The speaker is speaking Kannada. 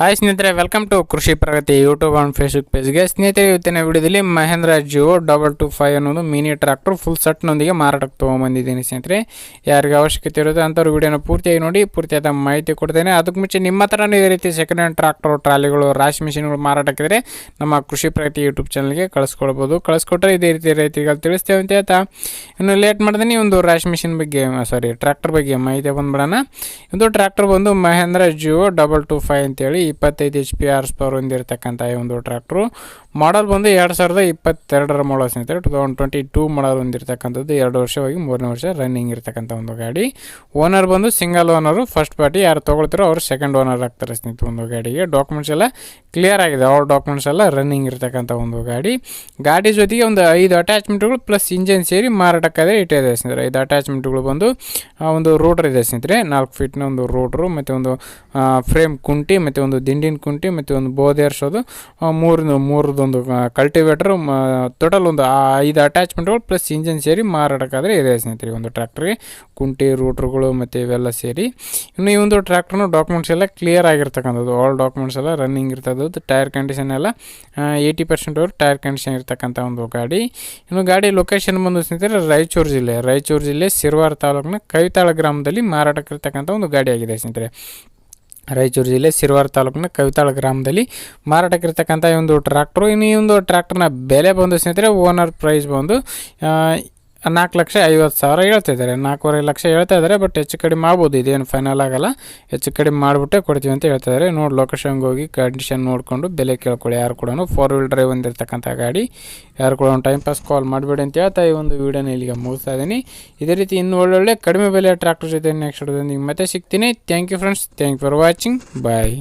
ಹಾಯ್ ಸ್ನೇಹಿತರೆ welcome to Krishi Pragati YouTube and Facebook ಪೇಜ್ಗೆ ಸ್ನೇಹಿತರೆ, ಇವತ್ತಿನ ವಿಡಿಯೋದಲ್ಲಿ Mahindra Jivo double two five ಅನ್ನೋದು ಮಿನಿ ಟ್ರ್ಯಾಕ್ಟರ್ ಫುಲ್ ಸೆಟ್ನೊಂದಿಗೆ ಮಾರಾಟಕ್ಕೆ ತೊಗೊಂಬಂದಿದ್ದೀನಿ ಸ್ನೇಹಿತರೆ. ಯಾರಿಗೆ ಅವಶ್ಯಕತೆ ಇರುತ್ತೆ ಅಂಥವ್ರು ವಿಡಿಯೋನ ಪೂರ್ತಿಯಾಗಿ ನೋಡಿ, ಪೂರ್ತಿಯಾದ ಮಾಹಿತಿ ಕೊಡ್ತೇನೆ. ಅದಕ್ಕೆ ಮುಂಚೆ ನಿಮ್ಮ ಹತ್ರನೂ ಇದೇ ರೀತಿ ಸೆಕೆಂಡ್ ಹ್ಯಾಂಡ್ ಟ್ರಾಕ್ಟರ್ ಟ್ರಾಲಿಗಳು, ರಾಶಿ ಮಿಷಿನ್ಗಳು ಮಾರಾಟಕ್ಕಿದ್ರೆ ನಮ್ಮ ಕೃಷಿ ಪ್ರಗತಿ ಯೂಟ್ಯೂಬ್ ಚಾನಲ್ಗೆ ಕಳಿಸ್ಕೊಳ್ಬೋದು. ಕಳಿಸ್ಕೊಟ್ರೆ ಇದೇ ರೀತಿ ರೈತರಿಗೆ ತಿಳಿಸ್ತೇವೆ ಅಂತ ಹೇಳ್ತಾ. ಇನ್ನು ಲೇಟ್ ಮಾಡ್ದೆ ಒಂದು ರಾಶಿ ಮಿಷಿನ್ ಬಗ್ಗೆ ಸಾರಿ ಟ್ರ್ಯಾಕ್ಟರ್ ಬಗ್ಗೆ ಮಾಹಿತಿ ಬಂದ್ಬಿಡೋಣ. ಇದು ಟ್ರ್ಯಾಕ್ಟರ್ ಬಂದು Mahindra Jivo double two five ಅಂತೇಳಿ ಇಪ್ಪತ್ತೈದು ಎಚ್ ಪಿ ಆರ್ಸ್ ಪವರ್ ಹೊಂದಿರತಕ್ಕಂಥ ಈ ಒಂದು ಟ್ರ್ಯಾಕ್ಟ್ರು ಮಾಡಲ್ ಬಂದು ಎರಡು ಸಾವಿರದ ಇಪ್ಪತ್ತೆರಡರ ಮಾಡಲ್ ಸ್ನೇಹಿತರೆ, two thousand twenty two model ಹೊಂದಿರತಕ್ಕಂಥದ್ದು ಎರಡು ವರ್ಷವಾಗಿ ಮೂರನೇ ವರ್ಷ ರನ್ನಿಂಗ್ ಇರತಕ್ಕಂಥ ಒಂದು ಗಾಡಿ. ಓನರ್ ಬಂದು ಸಿಂಗಲ್ ಓನರು ಫಸ್ಟ್ ಪಾರ್ಟಿ ಯಾರು ತೊಗೊಳ್ತಾರೋ ಅವರು ಸೆಕೆಂಡ್ ಓನರ್ ಆಗ್ತಾರೆ ಸ್ನೇಹಿತರೆ ಒಂದು ಗಾಡಿಗೆ. ಡಾಕ್ಯುಮೆಂಟ್ಸ್ ಎಲ್ಲ ಕ್ಲಿಯರ್ ಆಗಿದೆ ಅವ್ರ ಡಾಕ್ಯುಮೆಂಟ್ಸ್ ಎಲ್ಲ ರನ್ನಿಂಗ್ ಇರತಕ್ಕಂಥ ಒಂದು ಗಾಡಿ. ಗಾಡಿ ಜೊತೆಗೆ ಒಂದು ಐದು ಅಟ್ಯಾಚ್ಮೆಂಟ್ಗಳು ಪ್ಲಸ್ ಇಂಜಿನ್ ಸೇರಿ ಮಾರಾಟಕ್ಕಾದರೆ ಇಟ್ಟಿದೆ ಸ್ನೇಹಿತರೆ. ಐದು ಅಟ್ಯಾಚ್ಮೆಂಟ್ಗಳು ಬಂದು ಒಂದು ರೋಡ್ರ್ ಇದೆ ಸ್ನೇಹಿತರೆ. ನಾಲ್ಕು ಫೀಟ್ನ ಒಂದು ರೋಡ್ರು ಮತ್ತು ಒಂದು ಫ್ರೇಮ್ ಕುಂಟಿ, ಮತ್ತು ಒಂದು ದಿಂಡಿನ ಕುಂಟಿ, ಮತ್ತು ಒಂದು ಬೋಧೆ ಮೂರು, ಮೂರದು ಮೂರದೊಂದು ಕಲ್ಟಿವೇಟರ್ ಟೋಟಲ್ ಒಂದು ಐದು ಅಟ್ಯಾಚ್ಮೆಂಟ್ಗಳು ಪ್ಲಸ್ ಇಂಜಿನ್ ಸೇರಿ ಮಾರಾಟಕ್ಕಾದರೆ ಇದೆ ಸ್ನೇಹಿತರೆ ಒಂದು ಟ್ರ್ಯಾಕ್ಟ್ರಿಗೆ ಕುಂಟಿ ರೂಟ್ರುಗಳು ಮತ್ತು ಇವೆಲ್ಲ ಸೇರಿ. ಇನ್ನು ಈ ಒಂದು ಟ್ರ್ಯಾಕ್ಟ್ರನು ಡಾಕ್ಯುಮೆಂಟ್ಸ್ ಎಲ್ಲ ಕ್ಲಿಯರ್ ಆಗಿರ್ತಕ್ಕಂಥದ್ದು. ಆಲ್ ಡಾಕ್ಯುಮೆಂಟ್ಸ್ ಎಲ್ಲ ರನ್ನಿಂಗ್ ಇರ್ತದ್ದು ಟೈರ್ ಕಂಡೀಷನ್ ಎಲ್ಲ ಏಯ್ಟಿ ಪರ್ಸೆಂಟ್ ಅವರು ಟೈರ್ ಕಂಡೀಷನ್ ಇರ್ತಕ್ಕಂಥ ಒಂದು ಗಾಡಿ. ಇನ್ನು ಗಾಡಿ ಲೊಕೇಶನ್ ಬಂದು ಸ್ನೇಹಿತರೆ, ರಾಯಚೂರು ಜಿಲ್ಲೆ. ರಾಯಚೂರು ಜಿಲ್ಲೆ ಸಿರ್ವಾರ ತಾಲೂಕಿನ ಕವಿತಾಳ ಗ್ರಾಮದಲ್ಲಿ ಮಾರಾಟಕ್ಕಿರ್ತಕ್ಕಂಥ ಒಂದು ಗಾಡಿಯಾಗಿದೆ ಸ್ನೇಹಿತರೆ. ರಾಯಚೂರು ಜಿಲ್ಲೆ ಸಿರ್ವಾರ ತಾಲೂಕಿನ ಕವಿತಾಳ ಗ್ರಾಮದಲ್ಲಿ ಮಾರಾಟಕ್ಕಿರ್ತಕ್ಕಂಥ ಈ ಒಂದು ಟ್ರ್ಯಾಕ್ಟ್ರು. ಇನ್ನು ಈ ಒಂದು ಟ್ರ್ಯಾಕ್ಟರ್ನ ಬೆಲೆ ಬಂದು ಸ್ನೇಹಿತರೆ ಓನರ್ ಪ್ರೈಸ್ ಬಂದು ನಾಲ್ಕು ಲಕ್ಷ ಐವತ್ತು ಸಾವಿರ ಹೇಳ್ತಾ ಇದ್ದಾರೆ ನಾಲ್ಕೂವರೆ ಲಕ್ಷ ಹೇಳ್ತಾ ಇದ್ದಾರೆ ಬಟ್ ಹೆಚ್ಚು ಕಡಿಮೆ ಮಾಡ್ಬೋದು ಇದೇನು ಫೈನಲ್ ಆಗಲ್ಲ. ಹೆಚ್ಚು ಕಡಿಮೆ ಮಾಡಿಬಿಟ್ಟೆ ಕೊಡ್ತೀವಿ ಅಂತ ಹೇಳ್ತಾ ಇದ್ದಾರೆ. ನೋಡಿ ಲೊಕೇಶನ್ಗೆ ಹೋಗಿ ಕಂಡೀಷನ್ ನೋಡಿಕೊಂಡು ಬೆಲೆ ಕೇಳ್ಕೊಳ್ಳಿ. ಯಾರು ಕೂಡ ಫೋರ್ ವೀಲ್ ಡ್ರೈವ್ ಹೊಂದಿರತಕ್ಕಂಥ ಗಾಡಿ, ಯಾರು ಕೂಡ ಒಂದು ಟೈಮ್ ಪಾಸ್ ಕಾಲ್ ಮಾಡಬೇಡಿ ಅಂತ ಹೇಳ್ತಾ ಈ ಒಂದು ವೀಡಿಯೋನ ಇಲ್ಲಿಗೆ ಮುಗಿಸ್ತಾ ಇದ್ದೀನಿ. ಇದೇ ರೀತಿ ಇನ್ನು ಒಳ್ಳೊಳ್ಳೆ ಕಡಿಮೆ ಬೆಲೆ ಟ್ರ್ಯಾಕ್ಟರ್ ಜೊತೆ ನೆಕ್ಸ್ಟ್ ಮತ್ತೆ ಸಿಗ್ತೀನಿ. Thank you friends thank you for watching bye